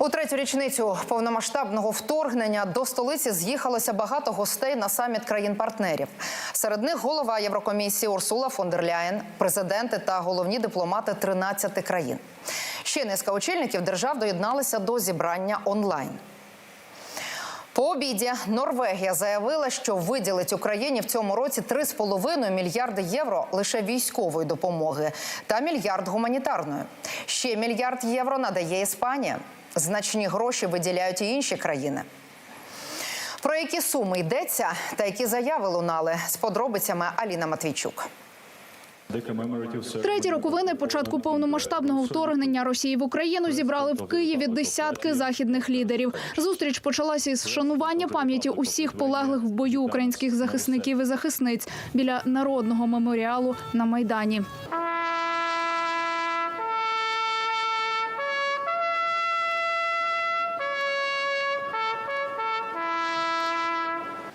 У третю річницю повномасштабного вторгнення до столиці з'їхалося багато гостей на саміт країн-партнерів. Серед них голова Єврокомісії Урсула фон дер Ляєн, президенти та головні дипломати 13 країн. Ще низка очільників держав доєдналися до зібрання онлайн. По обіді Норвегія заявила, що виділить Україні в цьому році 3,5 мільярди євро лише військової допомоги та мільярд гуманітарної. Ще мільярд євро надає Іспанія. Значні гроші виділяють і інші країни. Про які суми йдеться та які заяви лунали з подробицями Аліна Матвійчук. Треті роковини початку повномасштабного вторгнення Росії в Україну зібрали в Києві десятки західних лідерів. Зустріч почалася із вшанування пам'яті усіх полеглих в бою українських захисників і захисниць біля народного меморіалу на майдані.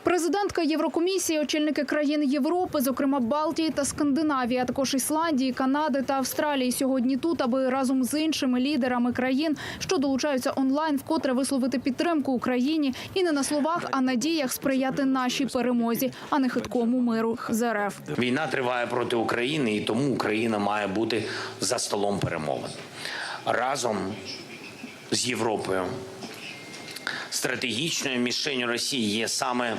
Президентка Єврокомісії, очільники країн Європи, зокрема Балтії та Скандинавії, а також Ісландії, Канади та Австралії, сьогодні тут, аби разом з іншими лідерами країн, що долучаються онлайн, вкотре висловити підтримку Україні і не на словах, а на діях сприяти нашій перемозі, а не хиткому миру з РФ. Війна триває проти України, і тому Україна має бути за столом перемовин разом з Європою. Стратегічною мішенью Росії є саме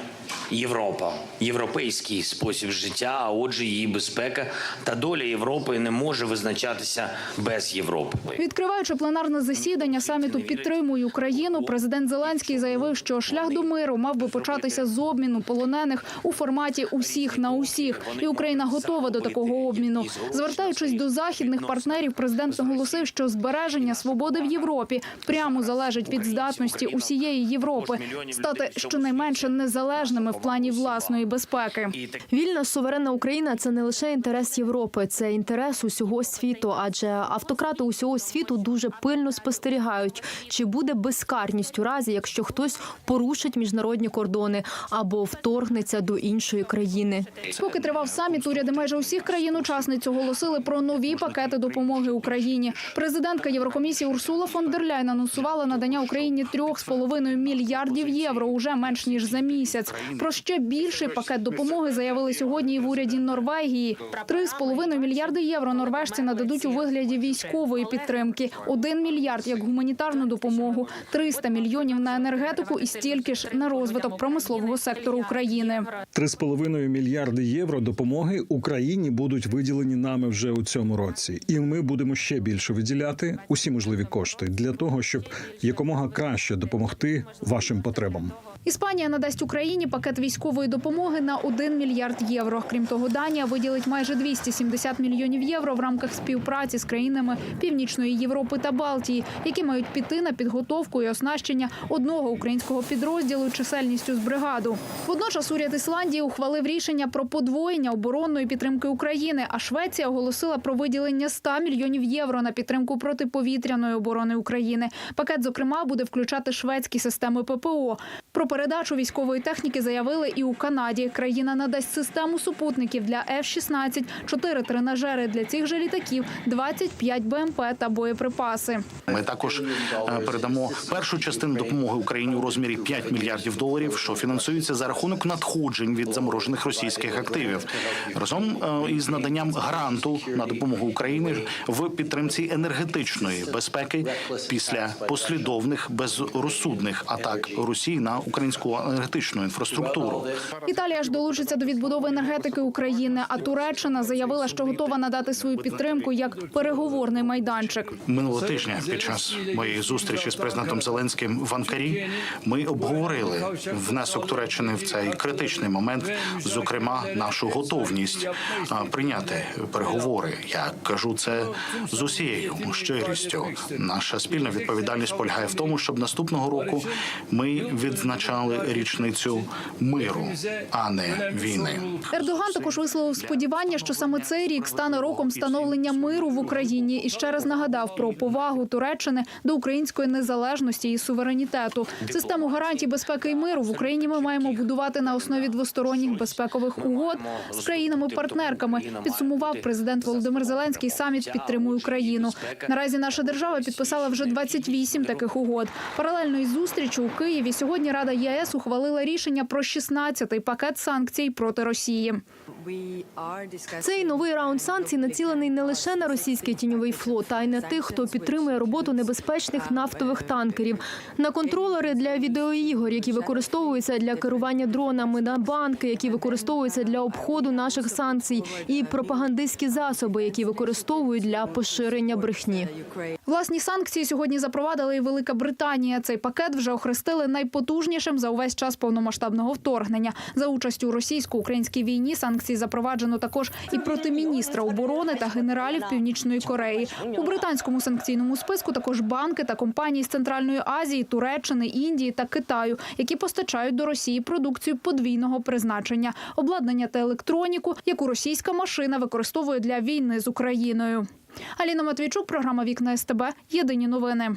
Європа, європейський спосіб життя. А отже, її безпека та доля Європи не може визначатися без Європи. Відкриваючи пленарне засідання саміту «Підтримуй Україну, президент Зеленський заявив, що шлях до миру мав би початися з обміну полонених у форматі усіх на усіх, і Україна готова до такого обміну. Звертаючись до західних партнерів, президент наголосив, що збереження свободи в Європі прямо залежить від здатності усієї Європи стати щонайменше незалежними в плані власної безпеки. Вільна суверенна Україна це не лише інтерес Європи, це інтерес усього світу. Адже автократи усього світу дуже пильно спостерігають, чи буде безкарність у разі, якщо хтось порушить міжнародні кордони або вторгнеться до іншої країни. Поки тривав саміт, уряди майже усіх країн-учасниць оголосили про нові пакети допомоги Україні. Президентка Єврокомісії Урсула фон дер Ляйн анонсувала надання Україні 3,5 мільярдів євро уже менш ніж за місяць. Про ще більший пакет допомоги заявили сьогодні і в уряді Норвегії. 3,5 мільярди євро норвежці нададуть у вигляді військової підтримки, 1 мільярд як гуманітарну допомогу, 300 мільйонів на енергетику і стільки ж на розвиток промислового сектору України. 3,5 мільярди євро допомоги Україні будуть виділені нами вже у цьому році, і ми будемо ще більше виділяти усі можливі кошти для того, щоб якомога краще допомогти вашим потребам. Іспанія надасть Україні пакет військової допомоги на 1 мільярд євро. Крім того, Данія виділить майже 270 мільйонів євро в рамках співпраці з країнами Північної Європи та Балтії, які мають піти на підготовку і оснащення одного українського підрозділу чисельністю з бригаду. Водночас уряд Ісландії ухвалив рішення про подвоєння оборонної підтримки України. А Швеція оголосила про виділення 100 мільйонів євро на підтримку протиповітряної оборони України. Пакет, зокрема, буде включати шведські системи ППО. Про передачу військової техніки заявили і у Канаді. Країна надасть систему супутників для F-16, 4 тренажери для цих же літаків, 25 БМП та боєприпаси. Ми також е, передамо першу частину допомоги Україні у розмірі 5 мільярдів доларів, що фінансується за рахунок надходжень від заморожених російських активів, разом е, із наданням гранту на допомогу Україні в підтримці енергетичної безпеки після послідовних безрозсудних атак Росії на українську енергетичну інфраструктуру. Італія ж долучиться до відбудови енергетики України. А Туреччина заявила, що готова надати свою підтримку як переговорний майданчик. Минулого тижня під час моєї зустрічі з президентом Зеленським в Анкарі ми обговорили внесок Туреччини в цей критичний момент, зокрема нашу готовність прийняти переговори. Я кажу це з усією щирістю. Наша спільна відповідальність полягає в тому, щоб наступного року ми відзначали відзначали річницю миру, а не війни. Ердоган також висловив сподівання, що саме цей рік стане роком становлення миру в Україні і ще раз нагадав про повагу Туреччини до української незалежності і суверенітету. Систему гарантій безпеки і миру в Україні ми маємо будувати на основі двосторонніх безпекових угод з країнами-партнерками. Підсумував президент Володимир Зеленський. Саміт підтримує Україну. Наразі наша держава підписала вже 28 таких угод. Паралельно із зустрічю у Києві сьогодні Рада ЄС ухвалила рішення про 16-й пакет санкцій проти Росії. Цей новий раунд санкцій націлений не лише на російський тіньовий флот, а й на тих, хто підтримує роботу небезпечних нафтових танкерів, на контролери для відеоігор, які використовуються для керування дронами, на банки, які використовуються для обходу наших санкцій, і пропагандистські засоби, які використовують для поширення брехні. Власні санкції сьогодні запровадила і Велика Британія. Цей пакет вже охрестили найпотужнішим за увесь час повномасштабного вторгнення. За участю у російсько-українській війні санкції запроваджено також і проти міністра оборони та генералів Північної Кореї. У британському санкційному списку також банки та компанії з Центральної Азії, Туреччини, Індії та Китаю, які постачають до Росії продукцію подвійного призначення, обладнання та електроніку, яку російська машина використовує для війни з Україною. Аліна Матвійчук, програма Вікна СТБ. Єдині новини.